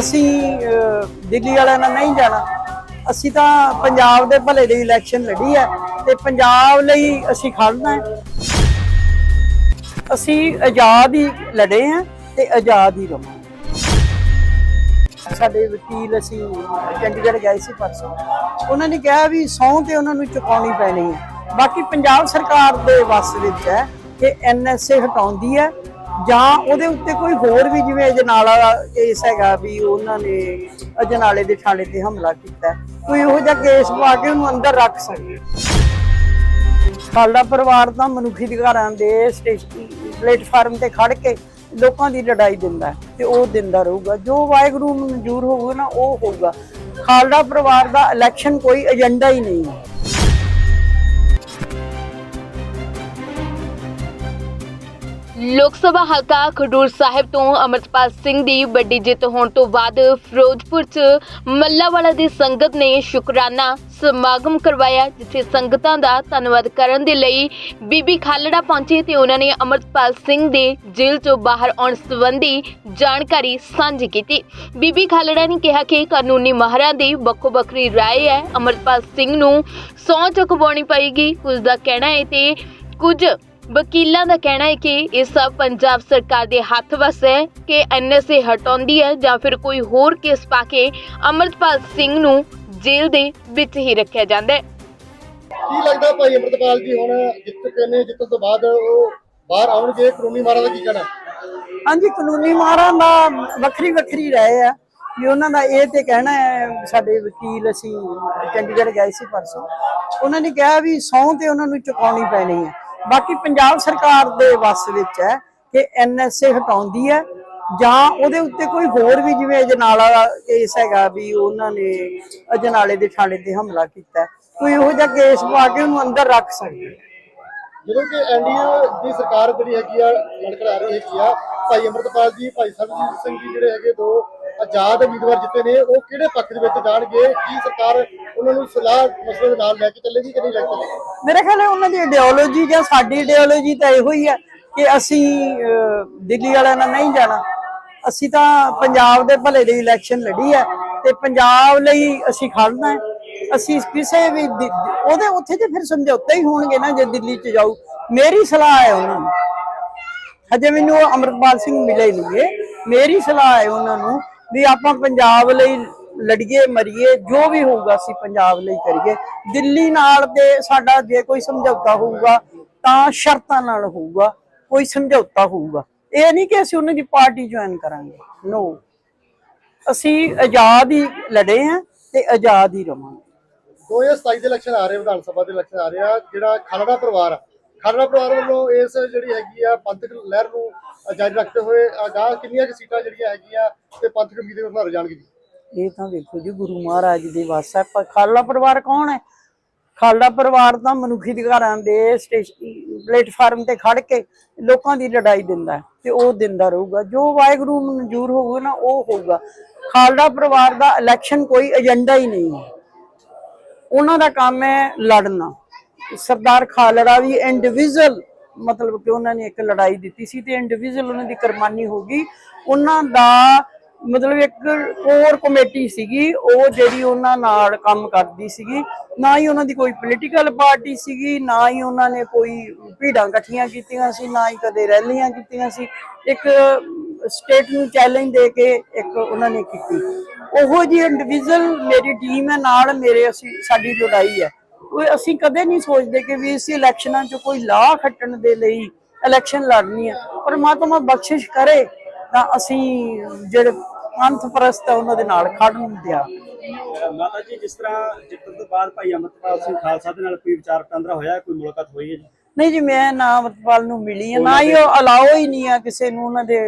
ਅਸੀਂ ਦਿੱਲੀ ਵਾਲਿਆਂ ਨਾਲ ਨਹੀਂ ਜਾਣਾ। ਅਸੀਂ ਤਾਂ ਪੰਜਾਬ ਦੇ ਭਲੇ ਲਈ ਇਲੈਕਸ਼ਨ ਲੜੀ ਹੈ ਤੇ ਪੰਜਾਬ ਲਈ ਅਸੀਂ ਖੜਨਾ ਹੈ। ਅਸੀਂ ਆਜ਼ਾਦ ਹੀ ਲੜੇ ਹਾਂ ਤੇ ਆਜ਼ਾਦ ਹੀ ਰਵਾਂਗੇ। ਸਾਡੇ ਵਕੀਲ ਅਸੀਂ ਚੰਡੀਗੜ੍ਹ ਗਏ ਸੀ ਪਰਸੋਂ। ਉਹਨਾਂ ਨੇ ਕਿਹਾ ਵੀ ਸਹੁੰ ਤੇ ਉਹਨਾਂ ਨੂੰ ਚੁਕਾਉਣੀ ਪੈਣੀ ਹੈ। ਬਾਕੀ ਪੰਜਾਬ ਸਰਕਾਰ ਦੇ ਵੱਸ ਵਿੱਚ ਹੈ ਕਿ ਐਨਐਸਏ ਹਟਾਉਂਦੀ ਹੈ ਜਾਂ ਉਹਦੇ ਉੱਤੇ ਕੋਈ ਹੋਰ ਵੀ ਜਿਵੇਂ ਅਜਨਾਲਾ ਕੇਸ ਹੈਗਾ ਵੀ ਉਹਨਾਂ ਨੇ ਅਜਨਾਲੇ ਦੇ ਥਾਣੇ ਤੇ ਹਮਲਾ ਕੀਤਾ ਕੋਈ ਇਹੋ ਜਿਹਾ ਕੇਸ ਪਾ ਕੇ ਉਹਨੂੰ ਅੰਦਰ ਰੱਖ ਸਕਦੇ ਸਾਡਾ ਪਰਿਵਾਰ ਤਾਂ ਮਨੁੱਖੀ ਅਧਿਕਾਰਾਂ ਦੇ ਸਟੇਸ਼ਨ ਪਲੇਟਫਾਰਮ ਤੇ ਖੜ ਕੇ ਲੋਕਾਂ ਦੀ ਲੜਾਈ ਦਿੰਦਾ ਤੇ ਉਹ ਦਿੰਦਾ ਰਹੂਗਾ। ਜੋ ਵਾਹਿਗੁਰੂ ਨੂੰ ਮਨਜ਼ੂਰ ਹੋਊਗਾ ਨਾ, ਉਹ ਹੋਊਗਾ। ਖਾਲੜਾ ਪਰਿਵਾਰ ਦਾ ਇਲੈਕਸ਼ਨ ਕੋਈ ਏਜੰਡਾ ਹੀ ਨਹੀਂ ਹੈ। ਲੋਕ ਸਭਾ ਹਲਕਾ ਖਡੂਰ ਸਾਹਿਬ ਤੋਂ ਅਮਰਪਾਲ ਸਿੰਘ ਦੀ ਵੱਡੀ ਜਿੱਤ ਹੋਣ ਤੋਂ ਬਾਅਦ ਫਿਰੋਜ਼ਪੁਰ 'ਚ ਮੱਲਾਵਾਲਾ ਦੀ ਸੰਗਤ ਨੇ ਸ਼ੁਕਰਾਨਾ ਸਮਾਗਮ ਕਰਵਾਇਆ ਜਿੱਥੇ ਸੰਗਤਾਂ ਦਾ ਧੰਨਵਾਦ ਕਰਨ ਦੇ ਲਈ ਬੀਬੀ ਖਾਲੜਾ ਪਹੁੰਚੀ ਤੇ ਉਹਨਾਂ ਨੇ ਅਮਰਪਾਲ ਸਿੰਘ ਦੇ ਜੇਲ੍ਹ 'ਚੋਂ ਬਾਹਰ ਆਉਣ ਸੰਬੰਧੀ ਜਾਣਕਾਰੀ ਸਾਂਝੀ ਕੀਤੀ ਬੀਬੀ ਖਾਲੜਾ ਨੇ ਕਿਹਾ ਕਿ ਕਾਨੂੰਨੀ ਮਾਹਰਾਂ ਦੀ ਵੱਖੋ ਵੱਖਰੀ رائے ਹੈ ਅਮਰਪਾਲ ਸਿੰਘ ਨੂੰ ਸਹੁੰ ਚੁਕਵਾਉਣੀ ਪਏਗੀ ਕੁਝ ਦਾ ਕਹਿਣਾ ਹੈ ਤੇ ਕੁਝ ਵਕੀਲਾਂ ਦਾ ਕਹਿਣਾ ਹੈ ਕਿ ਇਹ ਸਭ ਪੰਜਾਬ ਸਰਕਾਰ ਦੇ ਹੱਥ ਵਸ ਹੈ ਕਿ ਐਨਐਸਏ ਹਟਾਉਂਦੀ ਹੈ ਜਾਂ ਫਿਰ ਕੋਈ ਹੋਰ ਕੇਸ ਪਾ ਕੇ ਅਮਰਪਾਲ ਸਿੰਘ ਨੂੰ ਜੇਲ੍ਹ ਦੇ ਵਿੱਚ ਹੀ ਰੱਖਿਆ ਜਾਂਦਾ ਹੈ। ਕੀ ਲੱਗਦਾ ਭਾਈ ਅਮਰਤਪਾਲ ਜੀ ਹੁਣ ਜਿੱਤ ਚੁੱਕੇ ਨੇ ਜਿੱਤਣ ਤੋਂ ਬਾਅਦ ਉਹ ਬਾਹਰ ਆਉਣਗੇ? ਕਾਨੂੰਨੀ ਮਾਰਾਂ ਦਾ ਕੀ ਕਹਿਣਾ? ਹਾਂਜੀ ਕਾਨੂੰਨੀ ਮਾਰਾਂ ਦਾ ਵੱਖਰੀ ਵੱਖਰੀ ਰਾਏ ਆ। ਵੀ ਉਹਨਾਂ ਦਾ ਇਹ ਤੇ ਕਹਿਣਾ ਹੈ ਸਾਡੇ ਵਕੀਲ ਅਸੀਂ ਚੰਡੀਗੜ੍ਹ ਗਏ ਸੀ ਪਰਸੋਂ। ਉਹਨਾਂ ਨੇ ਕਿਹਾ ਵੀ ਸਹੁੰ ਤੇ ਉਹਨਾਂ ਨੂੰ ਚੁਕਾਉਣੀ ਪੈਣੀ ਹੈ। ਬਾਕੀ ਪੰਜਾਬ ਸਰਕਾਰ ਦੇ ਵੱਸ ਵਿੱਚ ਹੈ ਕਿ ਐਨਐਸਏ ਹਟਾਉਂਦੀ ਹੈ ਜਾਂ ਉਹਦੇ ਉੱਤੇ ਕੋਈ ਹੋਰ ਵੀ ਜਿਵੇਂ ਅਜਨਾਲਾ ਕੇਸ ਹੈਗਾ ਵੀ ਉਹਨਾਂ ਨੇ ਅਜਨਾਲੇ ਦੇ ਥਾਣੇ ਤੇ ਹਮਲਾ ਕੀਤਾ ਕੋਈ ਇਹੋ ਜਿਹਾ ਕੇਸ ਪਾ ਕੇ ਉਹਨੂੰ ਅੰਦਰ ਰੱਖ ਸਕਦੇ ਜਦੋਂ ਕਿ ਐਨਡੀਏ ਦੀ ਸਰਕਾਰ ਜਿਹੜੀ ਹੈਗੀ ਆ ਲੜਕੜ ਰਹੀ ਹੈਗੀ ਆ, ਭਾਈ ਅਮਰਤਪਾਲ ਜੀ, ਭਾਈ ਸਰਬਜੀਤ ਸਿੰਘ ਜੀ ਜਿਹੜੇ ਹੈਗੇ ਦੋ ਆਜ਼ਾਦ ਉਮੀਦਵਾਰ ਜਿੱਤੇ ਨੇ, ਉਹ ਕਿਹੜੇ ਪੱਖ ਦੇ ਵਿੱਚ ਜਾਣਗੇ? ਕੀ ਸਰਕਾਰ ਉਹਨਾਂ ਨੂੰ ਸਲਾਹ ਮਸਲੇ ਦੇ ਨਾਲ ਲੈ ਕੇ ਚੱਲੇਗੀ ਕਿ ਨਹੀਂ ਲੈ ਕੇ ਚੱਲੇਗੀ? ਮੇਰੇ ਖਿਆਲ ਹੈ ਉਹਨਾਂ ਦੀ ਆਈਡੀਓਲੋਜੀ ਜਾਂ ਸਾਡੀ ਆਈਡੀਓਲੋਜੀ ਤਾਂ ਇਹੋ ਹੀ ਹੈ ਕਿ ਅਸੀਂ ਦਿੱਲੀ ਵਾਲਿਆਂ ਨਾਲ ਨਹੀਂ ਜਾਣਾ। ਅਸੀਂ ਤਾਂ ਪੰਜਾਬ ਦੇ ਭਲੇ ਲਈ ਇਲੈਕਸ਼ਨ ਲੜੀ ਹੈ ਤੇ ਪੰਜਾਬ ਲਈ ਅਸੀਂ ਖੜਨਾ ਹੈ। ਅਸੀਂ ਕਿਸੇ ਵੀ ਉਹਦੇ ਉੱਥੇ ਤੇ ਫਿਰ ਸਮਝੌਤੇ ਹੀ ਹੋਣਗੇ ਨਾ ਜੇ ਦਿੱਲੀ ਚ ਜਾਊ। ਮੇਰੀ ਸਲਾਹ ਹੈ ਉਹਨਾਂ ਨੂੰ। ਹਜੇ ਮੈਨੂੰ ਉਹ ਅੰਮ੍ਰਿਤਪਾਲ ਸਿੰਘ ਮਿਲੇ ਨਹੀਂ ਮੇਰੀ ਸਲਾਹ ਹੈ ਉਹਨਾਂ ਨੂੰ ਵੀ ਆਪਾਂ ਪੰਜਾਬ ਲਈ ਲੜੀਏ, ਮਰੀਏ, ਜੋ ਵੀ ਹੋਊਗਾ ਅਸੀਂ ਪੰਜਾਬ ਲਈ ਕਰੀਏ। ਦਿੱਲੀ ਨਾਲ ਤੇ ਸਾਡਾ ਜੇ ਕੋਈ ਸਮਝੌਤਾ ਹੋਊਗਾ, ਤਾਂ ਸ਼ਰਤਾਂ ਨਾਲ ਹੋਊਗਾ, ਕੋਈ ਸਮਝੌਤਾ ਹੋਊਗਾ। ਇਹ ਨਹੀਂ ਕਿ ਅਸੀਂ ਉਹਨਾਂ ਦੀ ਪਾਰਟੀ ਜੁਆਇਨ ਕਰਾਂਗੇ। ਨੋ ਅਸੀਂ ਆਜ਼ਾਦ ਹੀ ਲੜੇ ਹਾਂ ਤੇ ਆਜ਼ਾਦ ਹੀ ਰਵਾਂਗੇ। 2027 ਦੇ ਇਲੈਕਸ਼ਨ ਆ ਰਹੇ ਵਿਧਾਨ ਸਭਾ ਦੇ ਇਲੈਕਸ਼ਨ ਆ ਰਹੇ ਆ, ਜਿਹੜਾ ਖਾਲੜਾ ਪਰਿਵਾਰ ਆ ਖਾਲੜਾ ਪਰਿਵਾਰ ਵੱਲੋਂ ਇਸ ਜਿਹੜੀ ਹੈਗੀ ਆ ਪੰਥਕ ਲਹਿਰ ਨੂੰ ਜਾਰੀ ਰੱਖਦੇ ਹੋਏ ਅਗਾਹ ਕਿੰਨੀਆਂ ਕਿ ਸੀਟਾਂ ਜਿਹੜੀਆਂ ਹੈਗੀਆਂ ਤੇ ਪੰਥਕ ਉਮੀਦਵਾਰ ਬਣਾਏ ਜਾਣਗੇ ਜੀ ਇਹ ਤਾਂ ਦੇਖੋ ਜੀ, ਗੁਰੂ ਮਹਾਰਾਜ ਦੀ ਵਾਸ ਖਾਲੜਾ ਪਰਿਵਾਰ ਕੌਣ ਹੈ? ਖਾਲੜਾ ਪਰਿਵਾਰ ਤਾਂ ਮਨੁੱਖੀ ਅਧਿਕਾਰਾਂ ਦੇ ਪਲੇਟਫਾਰਮ ਤੇ ਖੜ ਕੇ ਲੋਕਾਂ ਦੀ ਲੜਾਈ ਦਿੰਦਾ ਤੇ ਉਹ ਦਿੰਦਾ ਰਹੂਗਾ। ਜੋ ਵਾਹਿਗੁਰੂ ਨੂੰ ਮਨਜ਼ੂਰ ਹੋਊਗਾ ਨਾ, ਉਹ ਹੋਊਗਾ। ਖਾਲੜਾ ਪਰਿਵਾਰ ਦਾ ਇਲੈਕਸ਼ਨ ਕੋਈ ਏਜੰਡਾ ਹੀ ਨਹੀਂ ਹੈ। ਉਹਨਾਂ ਦਾ ਕੰਮ ਹੈ ਲੜਨਾ। ਸਰਦਾਰ ਖਾਲੜਾ ਵੀ ਇੰਡੀਵਿਜੂਅਲ ਮਤਲਬ ਕਿ ਉਹਨਾਂ ਨੇ ਇੱਕ ਲੜਾਈ ਦਿੱਤੀ ਸੀ ਤੇ ਇੰਡੀਵਿਜੂਅਲ ਉਹਨਾਂ ਦੀ ਕੁਰਬਾਨੀ ਹੋ ਗਈ। ਉਹਨਾਂ ਦਾ ਮਤਲਬ ਇੱਕ ਕੋਰ ਕਮੇਟੀ ਸੀਗੀ, ਉਹ ਜਿਹੜੀ ਉਹਨਾਂ ਨਾਲ ਕੰਮ ਕਰਦੀ ਸੀਗੀ। ਨਾ ਹੀ ਉਹਨਾਂ ਦੀ ਕੋਈ ਪੋਲੀਟੀਕਲ ਪਾਰਟੀ ਸੀਗੀ, ਨਾ ਹੀ ਉਹਨਾਂ ਨੇ ਕੋਈ ਭੀੜਾਂ ਇਕੱਠੀਆਂ ਕੀਤੀਆਂ ਸੀ, ਨਾ ਹੀ ਕਦੇ ਰੈਲੀਆਂ ਕੀਤੀਆਂ ਸੀ। ਇੱਕ ਸਟੇਟ ਨੂੰ ਚੈਲੰਜ ਦੇ ਕੇ ਇੱਕ ਉਹਨਾਂ ਨੇ ਕੀਤੀ। ਉਹੋ ਜੀ ਇੰਡੀਵਿਜੂਅਲ ਮੇਰੀ ਟੀਮ ਹੈ, ਨਾਲ ਮੇਰੇ ਅਸੀਂ, ਸਾਡੀ ਲੜਾਈ ਹੈ। ਅਸੀਂ ਕਦੇ ਨਹੀਂ ਸੋਚਦੇ ਕਿ ਵੀ ਇਸ ਇਲੈਕਸ਼ਨਾਂ 'ਚ ਕੋਈ ਲਾਹ ਖੱਟਣ ਦੇ ਲਈ ਇਲੈਕਸ਼ਨ ਲੜਨੀ ਹੈ ਪਰਮਾਤਮਾ ਬਖਸ਼ਿਸ਼ ਕਰੇ ਤਾਂ ਅਸੀਂ ਜਿਹੜੇ ਪੰਥ ਪ੍ਰਸਤ ਉਹਨਾਂ ਦੇ ਨਾਲ ਖੜਨ ਦਿਆ। ਮਾਤਾ ਜੀ ਜਿਸ ਤਰ੍ਹਾਂ ਜਿੱਤਣ ਤੋਂ ਬਾਅਦ ਭਾਈ ਅਮਰਪਾਲ ਸਿੰਘ ਖਾਲਸਾ ਦੇ ਨਾਲ ਕੋਈ ਵਿਚਾਰ ਵਟਾਂਦਰਾ ਹੋਇਆ ਕੋਈ ਮੁਲਾਕਾਤ ਹੋਈ ਹੈ ਜੀ? ਨਹੀਂ ਜੀ ਮੈਂ ਨਾ ਅਮਰਪਾਲ ਨੂੰ ਮਿਲੀ ਹੈ ਨਾ ਹੀ ਉਹ ਅਲਾਓ ਹੀ ਨਹੀਂ ਆ ਕਿਸੇ ਨੂੰ ਉਹਨਾਂ ਦੇ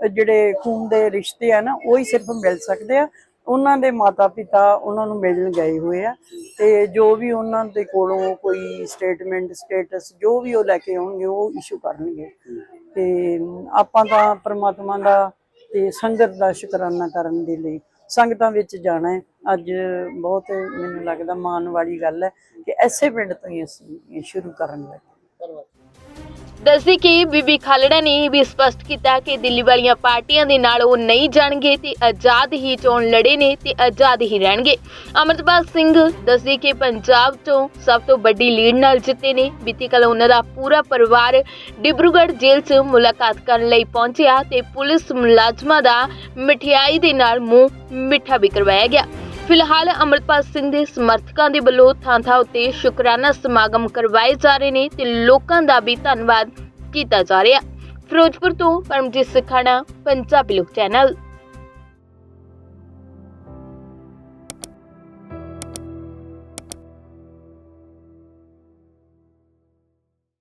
ਜਿਹੜੇ ਖੂਨ ਦੇ ਰਿਸ਼ਤੇ ਆ ਨਾ ਉਹ ਹੀ ਸਿਰਫ ਮਿਲ ਸਕਦੇ ਆ। ਉਹਨਾਂ ਦੇ ਮਾਤਾ ਪਿਤਾ ਉਹਨਾਂ ਨੂੰ ਮਿਲਣ ਗਏ ਹੋਏ ਆ ਤੇ ਜੋ ਵੀ ਉਹਨਾਂ ਦੇ ਕੋਲੋਂ ਕੋਈ ਸਟੇਟਮੈਂਟ ਸਟੇਟਸ ਜੋ ਵੀ ਉਹ ਲੈ ਕੇ ਆਉਣਗੇ, ਉਹ ਇਸ਼ੂ ਕਰਨਗੇ। ਤੇ ਆਪਾਂ ਤਾਂ ਪ੍ਰਮਾਤਮਾ ਦਾ ਤੇ ਸੰਗਤ ਦਾ ਸ਼ੁਕਰਾਨਾ ਕਰਨ ਦੇ ਲਈ ਸੰਗਤਾਂ ਵਿੱਚ ਜਾਣਾ ਹੈ। ਅੱਜ ਬਹੁਤ ਮੈਨੂੰ ਲੱਗਦਾ ਮਾਣ ਵਾਲੀ ਗੱਲ ਹੈ ਕਿ ਐਸੇ ਪਿੰਡ ਤੋਂ ਹੀ ਅਸੀਂ ਸ਼ੁਰੂ ਕਰਨ ਲੱਗੇ। ਧੰਨਵਾਦ। ਦੱਸਦੀ ਕਿ ਬੀਬੀ ਖਾਲੜਾ ਨੇ ਇਹ ਵੀ ਸਪਸ਼ਟ ਕੀਤਾ ਕਿ ਦਿੱਲੀ ਵਾਲੀਆਂ ਪਾਰਟੀਆਂ ਦੇ ਨਾਲ ਉਹ ਨਹੀਂ ਜਾਣਗੇ ਤੇ ਆਜ਼ਾਦ ਹੀ ਚੋਣ ਲੜੇ ਨੇ ਤੇ ਆਜ਼ਾਦ ਹੀ ਰਹਿਣਗੇ। ਅਮਰਤਪਾਲ ਸਿੰਘ ਦੱਸੀ ਕਿ ਪੰਜਾਬ ਤੋਂ ਸਭ ਤੋਂ ਵੱਡੀ ਲੀਡ ਨਾਲ ਜਿੱਤੇ ਨੇ। ਬੀਤੀ ਕੱਲ ਉਹਨਾਂ ਦਾ ਪੂਰਾ ਪਰਿਵਾਰ ਡਿਬਰੂਗੜ੍ਹ ਜੇਲ੍ਹ 'ਚ ਮੁਲਾਕਾਤ ਕਰਨ ਲਈ ਪਹੁੰਚਿਆ ਤੇ ਪੁਲਿਸ ਮੁਲਾਜ਼ਮਾਂ ਦਾ ਮਠਿਆਈ ਦੇ ਨਾਲ ਮੂੰਹ ਮਿੱਠਾ ਵੀ ਕਰਵਾਇਆ ਗਿਆ। ਫਿਲਹਾਲ ਅਮਰਪਾਲ ਸਿੰਘ ਦੇ ਸਮਰਥਕਾਂ ਦੇ ਵੱਲੋਂ ਥਾਂ-ਥਾਂ ਉੱਤੇ ਸ਼ੁਕਰਾਨਾ ਸਮਾਗਮ ਕਰਵਾਏ ਜਾ ਰਹੇ ਨੇ ਤੇ ਲੋਕਾਂ ਦਾ ਵੀ ਧੰਨਵਾਦ ਕੀਤਾ ਜਾ ਰਿਹਾ। ਫਿਰੋਜ਼ਪੁਰ ਤੋਂ ਪਰਮਜੀਤ ਸਖਾਣਾ, ਪੰਜਾਬੀ ਲੋਕ ਚੈਨਲ।